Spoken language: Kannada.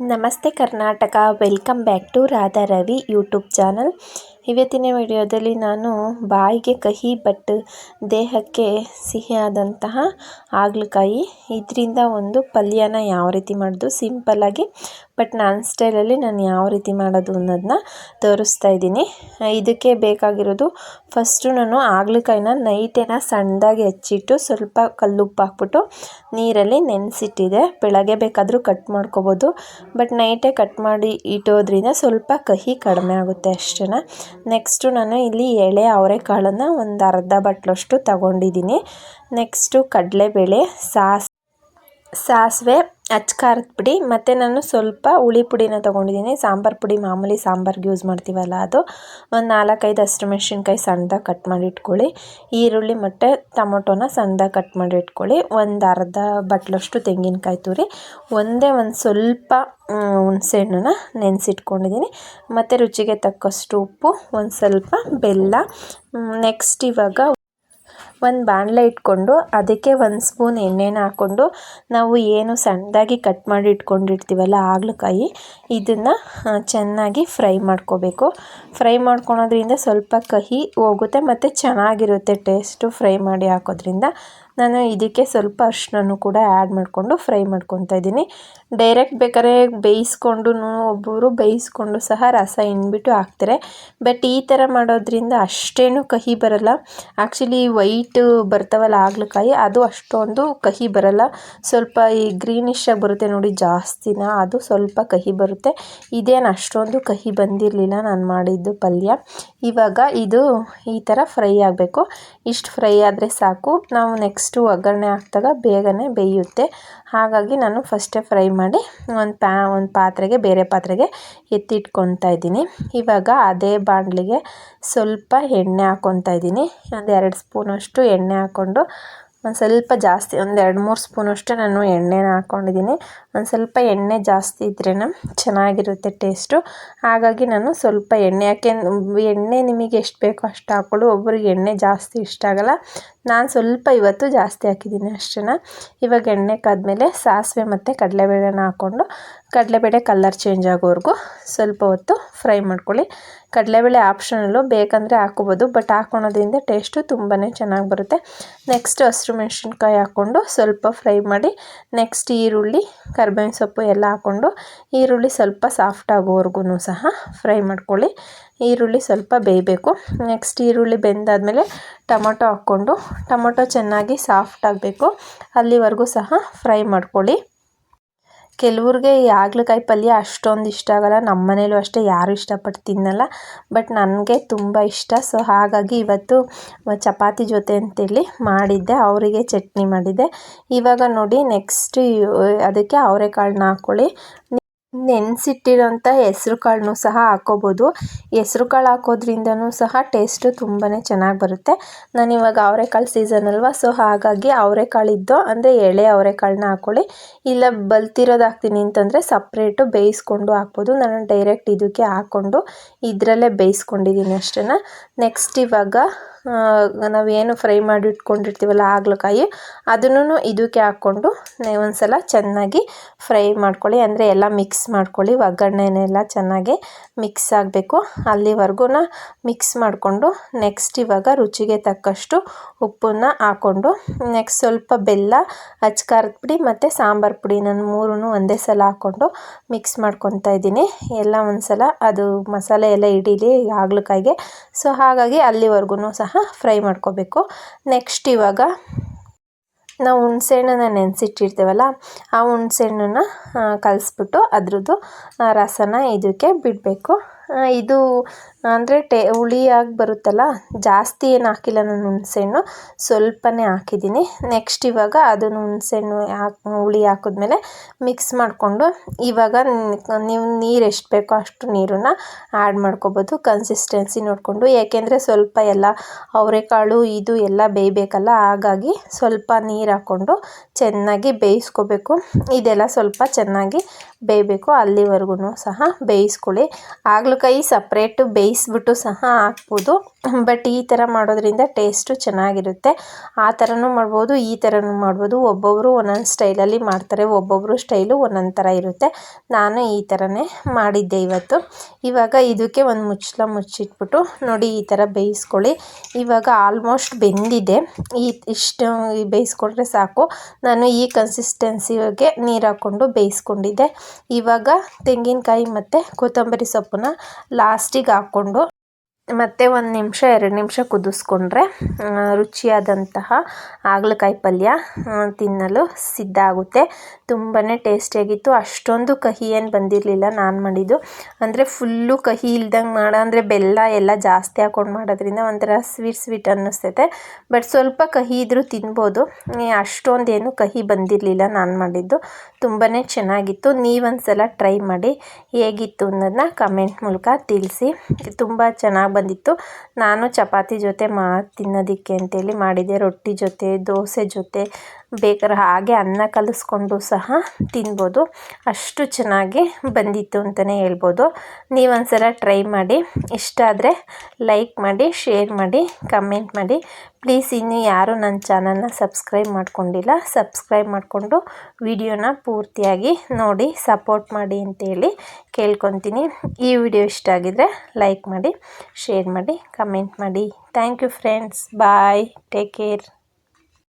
ನಮಸ್ತೆ Karnataka. Welcome back to Radha Ravi YouTube channel. ಇವತ್ತಿನ ವಿಡಿಯೋದಲ್ಲಿ ನಾನು ಬಾಯಿಗೆ ಕಹಿ ಬಟ್ ದೇಹಕ್ಕೆ ಸಿಹಿಯಾದಂತಹ ಹಾಗಲಕಾಯಿ ಇದರಿಂದ ಒಂದು ಪಲ್ಯನ ಯಾವ ರೀತಿ ಮಾಡೋದು? ಸಿಂಪಲ್ಲಾಗಿ ಬಟ್ ನನ್ನ ಸ್ಟೈಲಲ್ಲಿ ನಾನು ಯಾವ ರೀತಿ ಮಾಡೋದು ಅನ್ನೋದನ್ನ ತೋರಿಸ್ತಾ ಇದ್ದೀನಿ. ಇದಕ್ಕೆ ಬೇಕಾಗಿರೋದು ಫಸ್ಟು ನಾನು ಹಾಗಲಕಾಯಿನ ನೈಟೇನ ಸಣ್ಣದಾಗಿ ಹೆಚ್ಚಿಟ್ಟು ಸ್ವಲ್ಪ ಕಲ್ಲುಪ್ಪು ಹಾಕ್ಬಿಟ್ಟು ನೀರಲ್ಲಿ ನೆನೆಸಿಟ್ಟಿದೆ. ಬೆಳಗ್ಗೆ ಬೇಕಾದರೂ ಕಟ್ ಮಾಡ್ಕೋಬೋದು ಬಟ್ ನೈಟೇ ಕಟ್ ಮಾಡಿ ಇಟ್ಟೋದ್ರಿಂದ ಸ್ವಲ್ಪ ಕಹಿ ಕಡಿಮೆ ಆಗುತ್ತೆ ಅಷ್ಟೇ ನೆಕ್ಸ್ಟು ನಾನು ಇಲ್ಲಿ ಎಳೆ ಅವರೆಕಾಳನ್ನು ಒಂದು ಅರ್ಧ ಬಟ್ಲಷ್ಟು ತಗೊಂಡಿದ್ದೀನಿ ನೆಕ್ಸ್ಟು ಕಡಲೆಬೇಳೆ ಸಾಸ್ ಸಾಸಿವೆ ಅಚ್ಚಕಾರದ ಪುಡಿ ಮತ್ತು ನಾನು ಸ್ವಲ್ಪ ಹುಳಿ ಪುಡಿನ ತೊಗೊಂಡಿದ್ದೀನಿ. ಸಾಂಬಾರು ಪುಡಿ ಮಾಮೂಲಿ ಸಾಂಬಾರ್ಗೆ ಯೂಸ್ ಮಾಡ್ತೀವಲ್ಲ ಅದು. ಒಂದು ನಾಲ್ಕೈದು ಹಸಿರು ಮೆಣಸಿನ್ಕಾಯಿ ಸಣ್ಣದಾಗಿ ಕಟ್ ಮಾಡಿ ಇಟ್ಕೊಳ್ಳಿ. ಈರುಳ್ಳಿ ಮತ್ತು ಟೊಮೊಟೊನ ಸಣ್ಣದಾಗಿ ಕಟ್ ಮಾಡಿ ಇಟ್ಕೊಳ್ಳಿ. ಒಂದು ಅರ್ಧ ಬಟ್ಲಷ್ಟು ತೆಂಗಿನಕಾಯಿ ತುರಿ, ಒಂದೇ ಒಂದು ಸ್ವಲ್ಪ ಹುಣಸೆಹಣ್ಣನ್ನ ನೆನೆಸಿಟ್ಕೊಂಡಿದ್ದೀನಿ. ಮತ್ತು ರುಚಿಗೆ ತಕ್ಕಷ್ಟು ಉಪ್ಪು, ಒಂದು ಸ್ವಲ್ಪ ಬೆಲ್ಲ. ನೆಕ್ಸ್ಟ್ ಇವಾಗ ಒಂದು ಬಾಣಲೆ ಇಟ್ಕೊಂಡು ಅದಕ್ಕೆ ಒಂದು ಸ್ಪೂನ್ ಎಣ್ಣೆನ ಹಾಕ್ಕೊಂಡು ನಾವು ಏನು ಸಣ್ಣದಾಗಿ ಕಟ್ ಮಾಡಿ ಇಟ್ಕೊಂಡಿರ್ತೀವಲ್ಲ ಆಗ್ಲಕಾಯಿ, ಇದನ್ನು ಚೆನ್ನಾಗಿ ಫ್ರೈ ಮಾಡ್ಕೋಬೇಕು. ಫ್ರೈ ಮಾಡ್ಕೊಳೋದ್ರಿಂದ ಸ್ವಲ್ಪ ಕಹಿ ಹೋಗುತ್ತೆ ಮತ್ತು ಚೆನ್ನಾಗಿರುತ್ತೆ ಟೇಸ್ಟು ಫ್ರೈ ಮಾಡಿ ಹಾಕೋದ್ರಿಂದ. ನಾನು ಇದಕ್ಕೆ ಸ್ವಲ್ಪ ಅರಿಶಿನನೂ ಕೂಡ ಆ್ಯಡ್ ಮಾಡಿಕೊಂಡು ಫ್ರೈ ಮಾಡ್ಕೊತಾ ಇದ್ದೀನಿ. ಡೈರೆಕ್ಟ್ ಬೇಕಾದ್ರೆ ಬೇಯಿಸ್ಕೊಂಡು ಒಬ್ಬರು ಬೇಯಿಸ್ಕೊಂಡು ಸಹ ರಸ ಇನ್ಬಿಟ್ಟು ಹಾಕ್ತಾರೆ. ಬಟ್ ಈ ಥರ ಮಾಡೋದ್ರಿಂದ ಅಷ್ಟೇನು ಕಹಿ ಬರಲ್ಲ. ಆ್ಯಕ್ಚುಲಿ ವೈಟ್ ಬರ್ತಾವಲ್ಲ ಹಾಗಲಕಾಯಿ ಅದು ಅಷ್ಟೊಂದು ಕಹಿ ಬರಲ್ಲ. ಸ್ವಲ್ಪ ಈ ಗ್ರೀನಿಶಾಗಿ ಬರುತ್ತೆ ನೋಡಿ ಜಾಸ್ತಿನ, ಅದು ಸ್ವಲ್ಪ ಕಹಿ ಬರುತ್ತೆ. ಇದೇನು ಅಷ್ಟೊಂದು ಕಹಿ ಬಂದಿರಲಿಲ್ಲ ನಾನು ಮಾಡಿದ್ದು ಪಲ್ಯ. ಇವಾಗ ಇದು ಈ ಥರ ಫ್ರೈ ಆಗಬೇಕು. ಇಷ್ಟು ಫ್ರೈ ಆದರೆ ಸಾಕು. ನಾವು ನೆಕ್ಸ್ಟು ಒಗ್ಗರಣೆ ಹಾಕಿದಾಗ ಬೇಗನೆ ಬೇಯುತ್ತೆ. ಹಾಗಾಗಿ ನಾನು ಫಸ್ಟೇ ಫ್ರೈ ಮಾಡಿ ಒಂದು ಪ್ಯಾ ಒಂದು ಪಾತ್ರೆಗೆ, ಬೇರೆ ಪಾತ್ರೆಗೆ ಎತ್ತಿಟ್ಕೊತಾ ಇದ್ದೀನಿ. ಇವಾಗ ಅದೇ ಬಾಣಲಿಗೆ ಸ್ವಲ್ಪ ಎಣ್ಣೆ ಹಾಕ್ಕೊತಾ ಇದ್ದೀನಿ. ಒಂದು ಎರಡು ಸ್ಪೂನಷ್ಟು ಎಣ್ಣೆ ಹಾಕ್ಕೊಂಡು ಒಂದು ಸ್ವಲ್ಪ ಜಾಸ್ತಿ, ಒಂದು ಎರಡು ಮೂರು ಸ್ಪೂನಷ್ಟು ನಾನು ಎಣ್ಣೆನ ಹಾಕ್ಕೊಂಡಿದ್ದೀನಿ ಒಂದು ಸ್ವಲ್ಪ ಎಣ್ಣೆ ಜಾಸ್ತಿ ಇದ್ರೇ ಚೆನ್ನಾಗಿರುತ್ತೆ ಟೇಸ್ಟು ಹಾಗಾಗಿ ನಾನು ಸ್ವಲ್ಪ ಎಣ್ಣೆ ಯಾಕೆ ಎಣ್ಣೆ ನಿಮಗೆ ಎಷ್ಟು ಬೇಕೋ ಅಷ್ಟು ಹಾಕ್ಕೊಳ್ಳಿ ಒಬ್ಬರಿಗೆ ಎಣ್ಣೆ ಜಾಸ್ತಿ ಇಷ್ಟ ಆಗೋಲ್ಲ. ನಾನು ಸ್ವಲ್ಪ ಇವತ್ತು ಜಾಸ್ತಿ ಹಾಕಿದ್ದೀನಿ ಅಷ್ಟೇ ಇವಾಗ ಎಣ್ಣೆ ಕಾದ್ಮೇಲೆ ಸಾಸಿವೆ ಮತ್ತು ಕಡಲೆಬೇಳೆನ ಹಾಕ್ಕೊಂಡು ಕಡಲೆಬೇಳೆ ಕಲ್ಲರ್ ಚೇಂಜ್ ಆಗೋವರೆಗೂ ಸ್ವಲ್ಪ ಹೊತ್ತು ಫ್ರೈ ಮಾಡ್ಕೊಳ್ಳಿ. ಕಡಲೆಬೇಳೆ ಆಪ್ಷನಲ್ಲು ಬೇಕಂದರೆ ಹಾಕೋಬೋದು ಬಟ್ ಹಾಕ್ಕೊಳೋದ್ರಿಂದ ಟೇಸ್ಟು ತುಂಬಾ ಚೆನ್ನಾಗಿ ಬರುತ್ತೆ. ನೆಕ್ಸ್ಟ್ ಹಸಿರು ಮೆಣಸಿನ್ಕಾಯಿ ಹಾಕ್ಕೊಂಡು ಸ್ವಲ್ಪ ಫ್ರೈ ಮಾಡಿ ನೆಕ್ಸ್ಟ್ ಈರುಳ್ಳಿ, ಕರ್ಬೇವಿನ ಸೊಪ್ಪು ಎಲ್ಲ ಹಾಕ್ಕೊಂಡು ಈರುಳ್ಳಿ ಸ್ವಲ್ಪ ಸಾಫ್ಟ್ ಆಗೋವರೆಗೂ ಸಹ ಫ್ರೈ ಮಾಡ್ಕೊಳ್ಳಿ. ಈರುಳ್ಳಿ ಸ್ವಲ್ಪ ಬೇಯಬೇಕು. ನೆಕ್ಸ್ಟ್ ಈರುಳ್ಳಿ ಬೆಂದಾದಮೇಲೆ ಟೊಮೊಟೊ ಹಾಕ್ಕೊಂಡು, ಟೊಮೊಟೊ ಚೆನ್ನಾಗಿ ಸಾಫ್ಟ್ ಆಗಬೇಕು. ಅಲ್ಲಿವರೆಗೂ ಸಹ ಫ್ರೈ ಮಾಡ್ಕೊಳ್ಳಿ. ಕೆಲವ್ರಿಗೆ ಈ ಹಾಗಲಕಾಯಿ ಪಲ್ಯ ಅಷ್ಟೊಂದು ಇಷ್ಟ ಆಗೋಲ್ಲ. ನಮ್ಮ ಮನೇಲೂ ಅಷ್ಟೇ, ಯಾರೂ ಇಷ್ಟಪಟ್ಟು ತಿನ್ನಲ್ಲ. ಬಟ್ ನನಗೆ ತುಂಬ ಇಷ್ಟ. ಸೊ ಹಾಗಾಗಿ ಇವತ್ತು ಚಪಾತಿ ಜೊತೆ ಅಂತೇಳಿ ಮಾಡಿದ್ದೆ. ಅವರಿಗೆ ಚಟ್ನಿ ಮಾಡಿದ್ದೆ. ಇವಾಗ ನೋಡಿ ನೆಕ್ಸ್ಟ್ ಅದಕ್ಕೆ ಅವರೆಕಾಳನ್ನ ಹಾಕ್ಕೊಳ್ಳಿ ನೆನೆಸಿಟ್ಟಿರೋಂಥ ಹೆಸ್ರು ಕಾಳನ್ನೂ ಸಹ ಹಾಕ್ಕೋಬೋದು ಹೆಸ್ರು ಕಾಳು ಹಾಕೋದ್ರಿಂದನೂ ಸಹ ಟೇಸ್ಟು ತುಂಬಾ ಚೆನ್ನಾಗಿ ಬರುತ್ತೆ. ನಾನು ಇವಾಗ ಅವರೆಕಾಳು ಸೀಸನ್ ಅಲ್ವಾ, ಸೊ ಹಾಗಾಗಿ ಅವರೆಕಾಳಿದ್ದು, ಅಂದರೆ ಎಳೆ ಅವರೆಕಾಳನ್ನ ಹಾಕ್ಕೊಳ್ಳಿ ಇಲ್ಲ ಬಲ್ತಿರೋದು ಹಾಕ್ತೀನಿ ಅಂತಂದರೆ ಸಪ್ರೇಟು ಬೇಯಿಸ್ಕೊಂಡು ಹಾಕ್ಬೋದು. ನಾನು ಡೈರೆಕ್ಟ್ ಇದಕ್ಕೆ ಹಾಕ್ಕೊಂಡು ಇದರಲ್ಲೇ ಬೇಯಿಸ್ಕೊಂಡಿದ್ದೀನಿ ಅಷ್ಟೇ ನೆಕ್ಸ್ಟ್ ಇವಾಗ ನಾವೇನು ಫ್ರೈ ಮಾಡಿ ಇಟ್ಕೊಂಡಿರ್ತೀವಲ್ಲ ಹಾಗಲಕಾಯಿ ಅದನ್ನು ಇದಕ್ಕೆ ಹಾಕ್ಕೊಂಡು ಒಂದು ಸಲ ಚೆನ್ನಾಗಿ ಫ್ರೈ ಮಾಡ್ಕೊಳ್ಳಿ. ಅಂದರೆ ಎಲ್ಲ ಮಿಕ್ಸ್ ಮಾಡ್ಕೊಳ್ಳಿ. ಒಗ್ಗರಣೆನೆಲ್ಲ ಚೆನ್ನಾಗಿ ಮಿಕ್ಸ್ ಆಗಬೇಕು. ಅಲ್ಲಿವರೆಗೂ ಮಿಕ್ಸ್ ಮಾಡಿಕೊಂಡು ನೆಕ್ಸ್ಟ್ ಇವಾಗ ರುಚಿಗೆ ತಕ್ಕಷ್ಟು ಉಪ್ಪನ್ನು ಹಾಕ್ಕೊಂಡು ನೆಕ್ಸ್ಟ್ ಸ್ವಲ್ಪ ಬೆಲ್ಲ, ಅಚ್ಕಾರದ ಪುಡಿ ಮತ್ತು ಸಾಂಬಾರು ಪುಡಿ ನಾನು ಮೂರೂ ಒಂದೇ ಸಲ ಹಾಕ್ಕೊಂಡು ಮಿಕ್ಸ್ ಮಾಡ್ಕೊತಾ ಇದ್ದೀನಿ. ಎಲ್ಲ ಒಂದು ಸಲ ಅದು ಮಸಾಲೆ ಎಲ್ಲ ಇಡೀಲಿ ಹಾಗಲಕಾಯಿಗೆ ಸೊ ಹಾಗಾಗಿ ಅಲ್ಲಿವರೆಗೂ ಸಹ ಫ್ರೈ ಮಾಡ್ಕೋಬೇಕು. ನೆಕ್ಸ್ಟ್ ಇವಾಗ ನಾವು ಹುಣ್ಸೆಹಣ್ಣನ್ನ ನೆನೆಸಿಟ್ಟಿರ್ತೀವಲ್ಲ ಆ ಹುಣ್ಸೆಹಣ್ಣನ್ನ ಕಲಸ್ಬಿಟ್ಟು ಅದ್ರದ್ದು ರಸನ ಇದಕ್ಕೆ ಬಿಡಬೇಕು. ಇದು ಅಂದರೆ ಟೇ ಹುಳಿಯಾಗಿ ಬರುತ್ತಲ್ಲ, ಜಾಸ್ತಿ ಏನು ಹಾಕಿಲ್ಲ ನಾನು ಹುಣಸೆಹಣ್ಣು, ಸ್ವಲ್ಪನೇ ಹಾಕಿದ್ದೀನಿ. ನೆಕ್ಸ್ಟ್ ಇವಾಗ ಅದನ್ನು ಹುಣಸೆಹಣ್ಣು ಹಾಕಿ, ಹುಳಿ ಹಾಕಿದ್ಮೇಲೆ ಮಿಕ್ಸ್ ಮಾಡಿಕೊಂಡು, ಇವಾಗ ನೀವು ನೀರು ಎಷ್ಟು ಬೇಕೋ ಅಷ್ಟು ನೀರನ್ನು ಆ್ಯಡ್ ಮಾಡ್ಕೋಬೋದು ಕನ್ಸಿಸ್ಟೆನ್ಸಿ ನೋಡಿಕೊಂಡು. ಏಕೆಂದರೆ ಸ್ವಲ್ಪ ಎಲ್ಲ ಅವರೆಕಾಳು, ಇದು ಎಲ್ಲ ಬೇಯಬೇಕಲ್ಲ, ಹಾಗಾಗಿ ಸ್ವಲ್ಪ ನೀರು ಹಾಕ್ಕೊಂಡು ಚೆನ್ನಾಗಿ ಬೇಯಿಸ್ಕೋಬೇಕು. ಇದೆಲ್ಲ ಸ್ವಲ್ಪ ಚೆನ್ನಾಗಿ ಬೇಯಬೇಕು, ಅಲ್ಲಿವರೆಗೂ ಸಹ ಬೇಯಿಸ್ಕೊಳ್ಳಿ. ಹಾಗಲಕಾಯಿ ಸಪ್ರೇಟು ಬೇಯಿಸ್ಬಿಟ್ಟು ಸಹ ಹಾಕ್ಬೋದು. ಬಟ್ ಈ ಥರ ಮಾಡೋದ್ರಿಂದ ಟೇಸ್ಟು ಚೆನ್ನಾಗಿರುತ್ತೆ. ಆ ಥರನೂ ಮಾಡ್ಬೋದು, ಈ ಥರನೂ ಮಾಡ್ಬೋದು. ಒಬ್ಬೊಬ್ಬರು ಒಂದೊಂದು ಸ್ಟೈಲಲ್ಲಿ ಮಾಡ್ತಾರೆ ಒಬ್ಬೊಬ್ಬರು ಸ್ಟೈಲು ಒಂದೊಂದು ಥರ ಇರುತ್ತೆ. ನಾನು ಈ ಥರನೇ ಮಾಡಿದ್ದೆ ಇವತ್ತು. ಇವಾಗ ಇದಕ್ಕೆ ಒಂದು ಮುಚ್ಚಳ ಮುಚ್ಚಿಟ್ಬಿಟ್ಟು ನೋಡಿ ಈ ಥರ ಬೇಯಿಸ್ಕೊಳ್ಳಿ. ಇವಾಗ ಆಲ್ಮೋಸ್ಟ್ ಬೆಂದಿದೆ. ಈ ಇಷ್ಟು ಬೇಯಿಸ್ಕೊಂಡ್ರೆ ಸಾಕು. ನಾನು ಈ ಕನ್ಸಿಸ್ಟೆನ್ಸಿಗೆ ನೀರು ಹಾಕ್ಕೊಂಡು ಬೇಯಿಸ್ಕೊಂಡಿದ್ದೆ. ಇವಾಗ ತೆಂಗಿನಕಾಯಿ ಮತ್ತು ಕೊತ್ತಂಬರಿ ಸೊಪ್ಪನ್ನ ಲಾಸ್ಟಿಗೆ ಹಾಕ್ಕೊಂಡು ಮತ್ತು ಒಂದು ನಿಮಿಷ, ಎರಡು ನಿಮಿಷ ಕುದಿಸ್ಕೊಂಡ್ರೆ ರುಚಿಯಾದಂತಹ ಹಾಗಲಕಾಯಿ ಪಲ್ಯ ತಿನ್ನಲು ಸಿದ್ಧ ಆಗುತ್ತೆ. ತುಂಬಾ ಟೇಸ್ಟಿಯಾಗಿತ್ತು ಅಷ್ಟೊಂದು ಕಹಿ ಏನು ಬಂದಿರಲಿಲ್ಲ ನಾನು ಮಾಡಿದ್ದು. ಅಂದರೆ ಫುಲ್ಲು ಕಹಿ ಇಲ್ದಂಗೆ ಮಾಡೋ, ಅಂದರೆ ಬೆಲ್ಲ ಎಲ್ಲ ಜಾಸ್ತಿ ಹಾಕ್ಕೊಂಡು ಮಾಡೋದ್ರಿಂದ ಒಂಥರ ಸ್ವೀಟ್ ಸ್ವೀಟ್ ಅನ್ನಿಸ್ತೈತೆ. ಬಟ್ ಸ್ವಲ್ಪ ಕಹಿ ಇದ್ದರೂ ತಿನ್ಬೋದು. ಅಷ್ಟೊಂದೇನು ಕಹಿ ಬಂದಿರಲಿಲ್ಲ ನಾನು ಮಾಡಿದ್ದು. ತುಂಬಾ ಚೆನ್ನಾಗಿತ್ತು. ನೀವೊಂದು ಸಲ ಟ್ರೈ ಮಾಡಿ ಹೇಗಿತ್ತು ಅನ್ನೋದನ್ನ ಕಮೆಂಟ್ ಮೂಲಕ ತಿಳಿಸಿ. ತುಂಬ ಚೆನ್ನಾಗಿ ಬಂದಿತ್ತು. ನಾನು ಚಪಾತಿ ಜೊತೆ ಮಾ ತಿನ್ನೋದಕ್ಕೆ ಅಂತೇಳಿ ಮಾಡಿದೆ. ರೊಟ್ಟಿ ಜೊತೆ ದೋಸೆ ಜೊತೆ ಬೇಕಾದ್ರೆ ಹಾಗೆ ಅನ್ನ ಕಲಸ್ಕೊಂಡು ಸಹ ತಿನ್ಬೋದು. ಅಷ್ಟು ಚೆನ್ನಾಗಿ ಬಂದಿತ್ತು ಅಂತಲೇ ಹೇಳ್ಬೋದು. ನೀವೊಂದ್ಸಲ ಟ್ರೈ ಮಾಡಿ. ಇಷ್ಟ ಆದರೆ ಲೈಕ್ ಮಾಡಿ, ಶೇರ್ ಮಾಡಿ, ಕಮೆಂಟ್ ಮಾಡಿ. ಪ್ಲೀಸ್ ಇನ್ನೂ ಯಾರೂ ನನ್ನ ಚಾನಲ್ನ ಸಬ್ಸ್ಕ್ರೈಬ್ ಮಾಡ್ಕೊಂಡಿಲ್ಲ, ಸಬ್ಸ್ಕ್ರೈಬ್ ಮಾಡಿಕೊಂಡು ವಿಡಿಯೋನ ಪೂರ್ತಿಯಾಗಿ ನೋಡಿ, ಸಪೋರ್ಟ್ ಮಾಡಿ ಅಂತೇಳಿ ಕೇಳ್ಕೊತೀನಿ. ಈ ವಿಡಿಯೋ ಇಷ್ಟ ಆಗಿದರೆ ಲೈಕ್ ಮಾಡಿ, ಶೇರ್ ಮಾಡಿ, ಕಮೆಂಟ್ ಮಾಡಿ. Thank you friends. Bye. Take care.